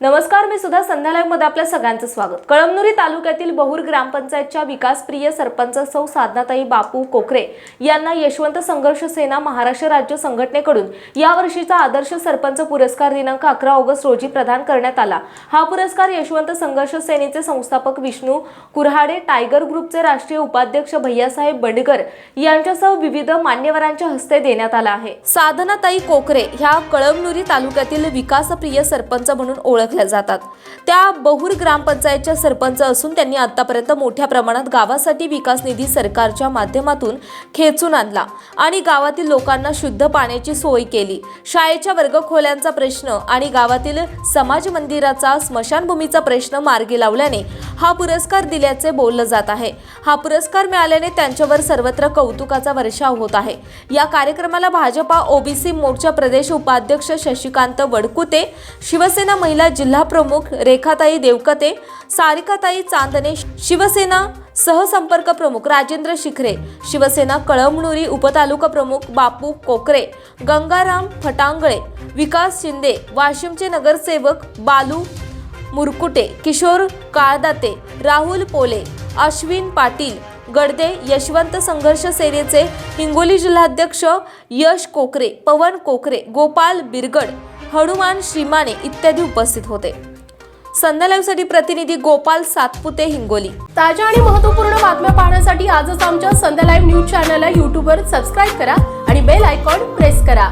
नमस्कार मी सुद्धा संध्यालयमध्ये आपल्या सगळ्यांचं स्वागत. कळमनुरी तालुक्यातील बहुर ग्रामपंचायतच्या विकासप्रिय सरपंच सौ साधनाताई बापू कोकरे यांना यशवंत संघर्ष सेना महाराष्ट्र राज्य संघटनेकडून यावर्षीचा आदर्श सरपंच पुरस्कार दिनांक अकरा ऑगस्ट रोजी प्रदान करण्यात आला. हा पुरस्कार यशवंत संघर्ष सेनेचे संस्थापक विष्णू कुऱ्हाडे टायगर ग्रुपचे राष्ट्रीय उपाध्यक्ष भैयासाहेब बंडगर यांच्यासह विविध मान्यवरांच्या हस्ते देण्यात आला आहे. साधनाताई कोकरे ह्या कळमनुरी तालुक्यातील विकासप्रिय सरपंच म्हणून ओळख ओळखल्या जातात. त्या बहुर ग्रामपंचायतच्या सरपंच असून त्यांनी आतापर्यंत मोठ्या प्रमाणात गावासाठी विकास निधी सरकारच्या माध्यमातून खेचून आणला आणि गावातील लोकांना शुद्ध पाण्याची सोय केली. शाळेच्या वर्गखोल्यांचा प्रश्न आणि गावातील समाज मंदिराचा स्मशानभूमीचा प्रश्न मार्गी लावल्याने हा पुरस्कार दिल्याचे बोललं जात आहे. हा पुरस्कार मिळाल्याने त्यांच्यावर सर्वत्र कौतुकाचा वर्षाव होत आहे. या कार्यक्रमाला भाजपा ओबीसी मोर्चा प्रदेश उपाध्यक्ष शशिकांत वडकुते शिवसेना महिला जिल्हा प्रमुख रेखाताई देवकते सारिकाताई चांदणे शिवसेना सहसंपर्क प्रमुख राजेंद्र शिखरे शिवसेना कळमनुरी उपतालुका प्रमुख बापू कोकरे गंगाराम फटांगळे विकास शिंदे वाशिमचे नगरसेवक बालू मुरकुटे किशोर काळदाते राहुल पोले अश्विन पाटील गडदे यशवंत संघर्ष सेनेचे हिंगोली जिल्हाध्यक्ष यश कोकरे पवन कोकरे गोपाल बिरगड हनुमान श्रीमाने इत्यादी उपस्थित होते. संध्या प्रतिनिधी गोपाल सातपुते हिंगोली. ताज्या आणि महत्त्वपूर्ण बातम्या पाहण्यासाठी आजच आमच्या संध्या लाईव्ह न्यूज चॅनलला यूट्यूबवर सबस्क्राईब करा आणि बेल आयकॉन प्रेस करा.